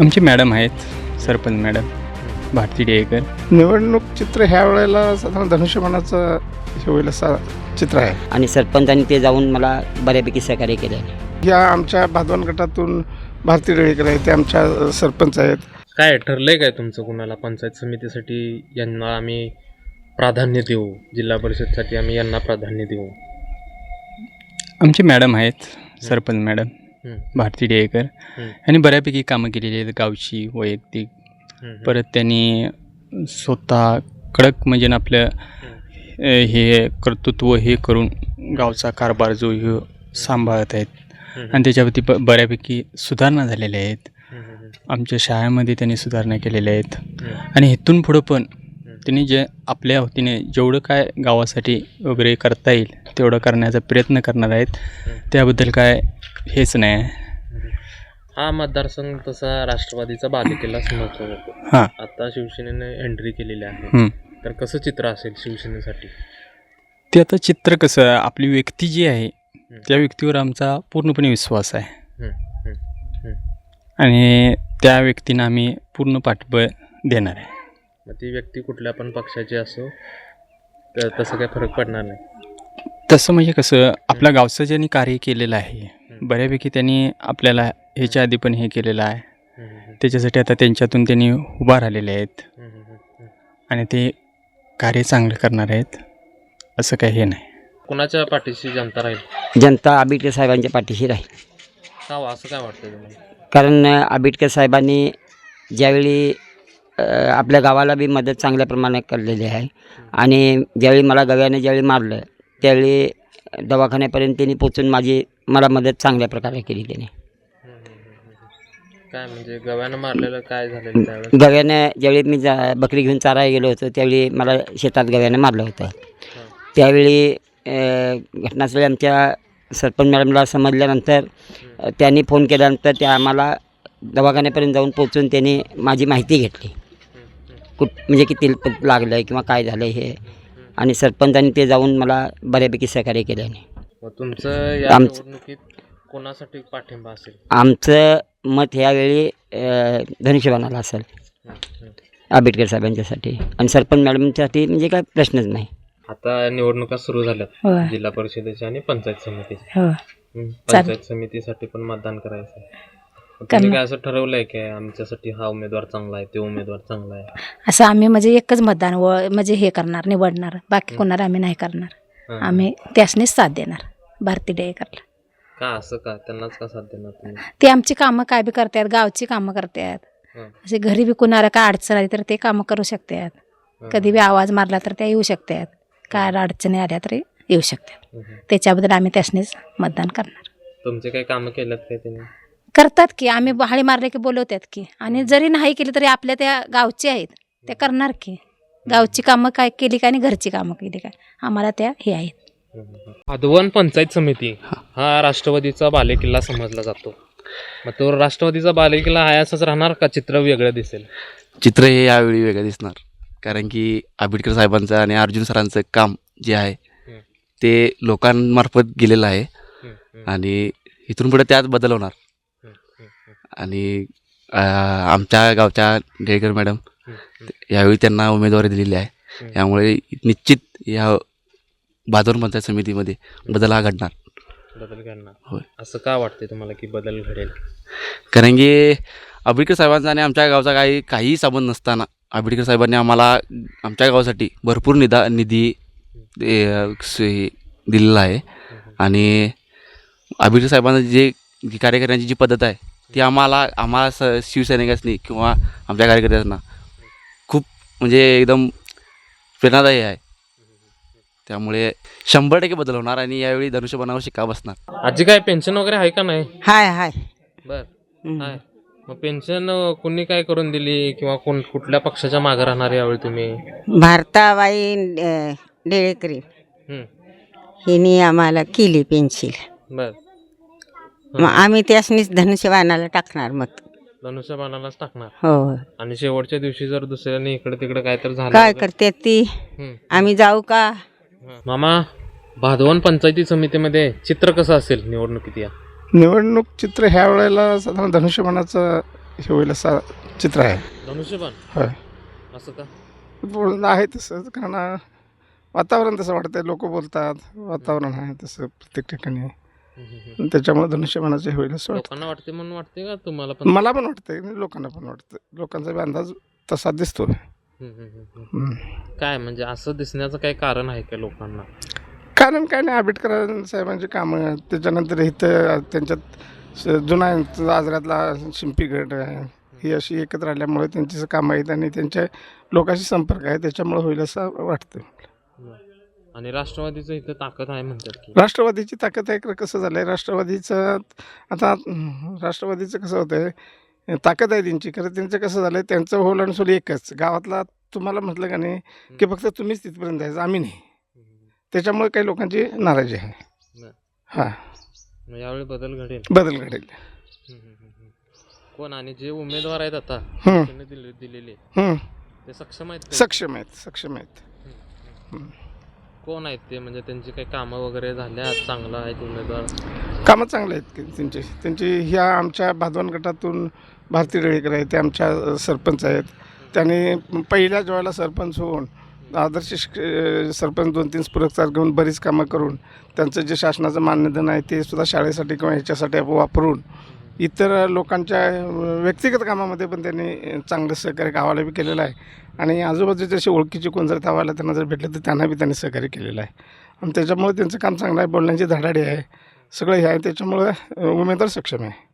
आमचे मॅडम आहेत sarpanch madam Bharti decker निवडणूक चित्र ह्या वेळेला साधारण धनुष्यबाणाचं हे होईल असं चित्र आहे. आणि सरपंचांनी ते जाऊन मला बऱ्यापैकी सहकार्य केले. या आमच्या भादवान गटातून भारती रेळेकर आहेत ते आमच्या सरपंच आहेत. काय ठरलंय काय तुमचं कुणाला पंचायत समितीसाठी? यांना आम्ही प्राधान्य देऊ. जिल्हा परिषदसाठी आम्ही यांना प्राधान्य देऊ. आमचे मॅडम आहेत सरपंच मॅडम. भारती डेकर हं, यांनी बऱ्यापैकी कामं केलेली आहेत गावची वैयक्तिक. हं, परत त्यांनी स्वतः कडक म्हणजे ना आपलं हे कर्तृत्व हे करून गावचा कारभार जो हे सांभाळत आहेत. हं, आणि त्याच्यावरती ब बऱ्यापैकी सुधारणा झालेल्या आहेत. हं, हं, आमच्या शाळेमध्ये त्यांनी सुधारणा केलेल्या आहेत. हं, आणि इथून पुढं पण त्यांनी जे आपल्या वतीने जेवढं काय गावासाठी वगैरे करता येईल तेवढं करण्याचा प्रयत्न करणार आहेत. त्याबद्दल काय हेच नाही. हं. हा मतदारसंघ तसा राष्ट्रवादीचा बालेकिल्ला समजला जातो हां. आता शिवसेनेने एंट्री केलेली आहे. तर कसं चित्र असेल शिवसेनेसाठी? ते आता चित्र कसं आपली व्यक्ती जी आहे त्या व्यक्तीवर आमचा पूर्णपणे विश्वास आहे. आणि त्या व्यक्तींना आम्ही पूर्ण पाठबळ देणार आहे. मग ती व्यक्ती कुठल्या पण पक्षाची असो तर तसं काही फरक पडणार नाही. तसं म्हणजे कसं आपल्या गावचं ज्यांनी कार्य केलेलं आहे बऱ्यापैकी त्यांनी आपल्याला ह्याच्या आधी पण हे केलेलं आहे. त्याच्यासाठी आता त्यांच्यातून त्यांनी उभा राहिलेले आहेत. आणि ते कार्य चांगलं करणार आहेत असं काही हे नाही. कुणाच्या पाठीशी जनता राहील? जनता आंबेडकर साहेबांच्या पाठीशी राहील. का हो, असं काय वाटतं तुम्हाला? कारण आंबेडकर साहेबांनी ज्यावेळी आपल्या गावाला बी मदत चांगल्या प्रमाणात केलेली आहे. आणि ज्यावेळी मला गव्याने ज्यावेळी मारलं त्यावेळी दवाखान्यापर्यंत त्यांनी पोचून माझी मला मदत चांगल्या प्रकारे केली त्याने काय म्हणजे गव्यानं मारलेलं काय त्यावेळेस? गव्यानं ज्यावेळी मी जा बकरी घेऊन चारायला गेलो होतो त्यावेळी मला शेतात गव्यानं मारलं होतं. त्यावेळी अ, घटनास्थळी आमच्या सरपंच मॅडमला समजल्यानंतर अ, त्यांनी फोन केल्यानंतर त्या आम्हाला दवाखान्यापर्यंत जाऊन पोचून त्यांनी माझी माहिती घेतली. कुठ म्हणजे किती लागलं आहे किंवा काय झालं हे. आणि सरपंचांनी ते जाऊन मला बऱ्यापैकी सहकार्य केल्याने मग तुमचं या आमचं- निवडणुकीत कोणासाठी पाठिंबा असेल? आमचं मत ह्यावेळी अ, धनुष्यबाणाला असेल. हं, हं. आंबेडकर साहेबांच्यासाठी. आणि सरपंच मॅडमसाठी म्हणजे काय प्रश्नच नाही. आता निवडणुका सुरू झाल्यात. होय. जिल्हा परिषदेच्या आणि पंचायत समितीच्या. हं, पंचायत समितीसाठी पण मतदान करायचं आहे. तुम्ही काय असं ठरवलंय की आमच्यासाठी हा उमेदवार चांगला आहे ते उमेदवार चांगला आहे? असं आम्ही म्हणजे एकच मतदान व म्हणजे हे करणार निवडणार. बाकी कोणाला आम्ही नाही करणार. हं. आम्ही त्यासनीच साथ देणार भारती डेकरला का असं का? त्यांनाच का साथ देणार तुम्ही? ते आमची कामं काय बी करतात गावची कामं करतात. हं, असे घरी बी कुणाला काय अडचण आली तर ते कामं करू शकतात. हं, कधी बी आवाज मारला तर त्या येऊ शकतात. काय अडचणी आल्या तरी येऊ शकतात. त्याच्याबद्दल आम्ही त्यासनीच मतदान करणार. तुमचे काही कामं केलं काय त्यांनी? करतात की आम्ही बहाळी मारले की बोलवतात की. आणि जरी नाही केली तरी आपल्या त्या गावची आहेत. ते करणार की. गावची कामं काय केली काय आणि घरची कामं केली काय. आम्हाला त्या हे आहेत. आदवन पंचायत समिती हा. राष्ट्रवादीचा बालेकिल्ला समजला जातो. मग तो राष्ट्रवादीचा बालेकिल्ला आहे असंच राहणार का चित्र वेगळं दिसेल? चित्र हे यावेळी वेगळं दिसणार. कारण की आंबेडकर साहेबांचं आणि अर्जुन सरांचं काम जे आहे हं. ते लोकांमार्फत गेलेलं आहे. हं, हं, आणि इथून पुढे त्यात बदल होणार. हं, हं, हं, आणि आमच्या गावच्या डेळकर मॅडम. यावेळी त्यांना उमेदवारी दिलेली आहे. त्यामुळे निश्चित या भादोर पंचायत समितीमध्ये बदल हा घडणार. बदल घडणार. होय. असं का वाटते तुम्हाला की बदल घडेल? कारण की आंबेडकर साहेबांचा आणि आमच्या गावचा काही काहीही संबंध नसताना आंबेडकर साहेबांनी आम्हाला आमच्या गावासाठी भरपूर निदा निधी दिलेला आहे. आणि आंबेडकर साहेबांचं जे जी कार्य करण्याची जी पद्धत आहे ती आम्हाला आम्हाला स शिवसैनिकांनी किंवा आमच्या कार्यकर्त्यांना खूप म्हणजे एकदम प्रेरणादायी आहे. त्यामुळे शंभर टक्के बदल होणार आणि यावेळी धनुष्यबाणावर शिक्का बसणार. आजी काय पेन्शन वगैरे आहे का नाही? हाय हाय. बर. आहे मग पेन्शन कोणी काय करून दिली किंवा कोण कुठल्या पक्षाच्या मागे राहणार यावेळी तुम्ही? भारताबाई डेळेकरी हं, हिने आम्हाला केली पेन्सिल बर. मग आम्ही त्यासनीच धनुष्यबाणाला टाकणार मग. धनुष्यबाणालाच टाकणार. हो आणि शेवटच्या दिवशी जर दुसऱ्याने इकडे तिकडे काय तर झालं काय करते ती? हं. आम्ही जाऊ का? मामा भादवन पंचायती समितीमध्ये चित्र कसं असेल निवडणुकीत या? निवडणूक चित्र ह्या वेळेला साधारण धनुष्यबाणाचं हे होईल असं चित्र आहे. धनुष्यबाण होय. असं का? बोलणं आहे तसंच कारण वातावरण तसं वाटतंय. लोक बोलतात वातावरण आहे तसं प्रत्येक ठिकाणी. त्याच्यामुळे धनुष्यबाणाचे होईल असं वाटतं. लोकांना वाटते म्हणून वाटते का? तुम्हाला पण? मला पण वाटतंय आणि लोकांना पण वाटतं लोकांचा बी अंदाज तसा दिसतो हम्म, हम्म, हम्म, हम्म. हम्म. काय म्हणजे असं दिसण्याचं काही कारण आहे का लोकांना? कारण काय नाही आंबेडकर साहेबांची कामं त्याच्यानंतर इथं त्यांच्यात स- जुना आजरातला शिंपीगड आहे. ही अशी एकत्र आल्यामुळे त्यांची कामं आहेत आणि त्यांच्या लोकांशी संपर्क आहे त्याच्यामुळे होईल असं वाटतं आणि राष्ट्रवादीचं इथं ताकद आहे म्हणतात की. राष्ट्रवादीची ताकद आहे का कसं झालं आहे राष्ट्रवादीचं आता राष्ट्रवादीचं कसं होतं आहे ताकद आहे त्यांची खरं त्यांचं कसं झालं आहे त्यांचं होल आणि सोल एकच. गावातला तुम्हाला म्हटलं का नाही की फक्त तुम्हीच तिथपर्यंत जायचं आम्ही नाही. त्याच्यामुळे काही लोकांची नाराजी आहे. बरं. हां. मग यावेळी बदल घडेल. बदल घडेल. हम्म, हम्म, हम्म, हम्म. कोण? आणि जे उमेदवार आहेत आता त्यांनी दिले दिलेले हं. ते सक्षम आहेत का? सक्षम आहेत सक्षम आहेत. कोण आहेत ते? म्हणजे त्यांची काही कामं वगैरे झाल्या चांगलं आहेत उमेदवार? कामं चांगले आहेत की त्यांची. त्यांची ह्या आमच्या भादवान गटातून भारती रेळेकर आहेत ते आमच्या सरपंच आहेत. त्यांनी पहिल्या ज्यावेळेला सरपंच होऊन आदर्श सरपंच दोन तीन पुरस्कार घेऊन बरीच कामं करून त्यांचं जे शासनाचं मान्यधन आहे ते सुद्धा शाळेसाठी किंवा ह्याच्यासाठी वापरून इतर लोकांच्या व्यक्तिगत कामामध्ये पण त्यांनी चांगलं सहकार्य गावाला बी केलेलं आहे. आणि आजूबाजूच्या असे ओळखीचे कोण जर गावाला त्यांना जर भेटलं तर त्यांना बी त्यांनी सहकार्य केलेलं आहे. आणि त्याच्यामुळे त्यांचं काम चांगलं आहे बोलण्याची धडाडी आहे. सगळं हे आहे त्याच्यामुळं उमेदवार सक्षम आहे.